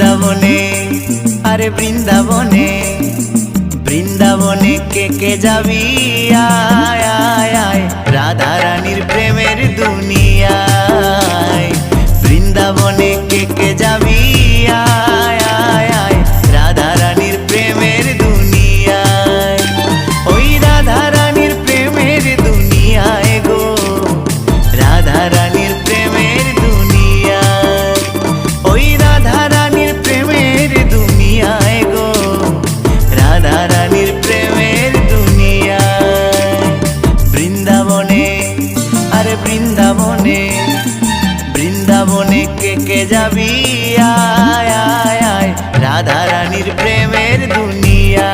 বৃন্দাবনে, আরে বৃন্দাবনে বৃন্দাবনে কে কে যাবি? আয় আয় রাধা রানীর প্রেমের দুনিয়ায়। বৃন্দাবনে কে কে কে কে যাবি? আয় আয় আয় রাধা রানীর প্রেমের দুনিয়া।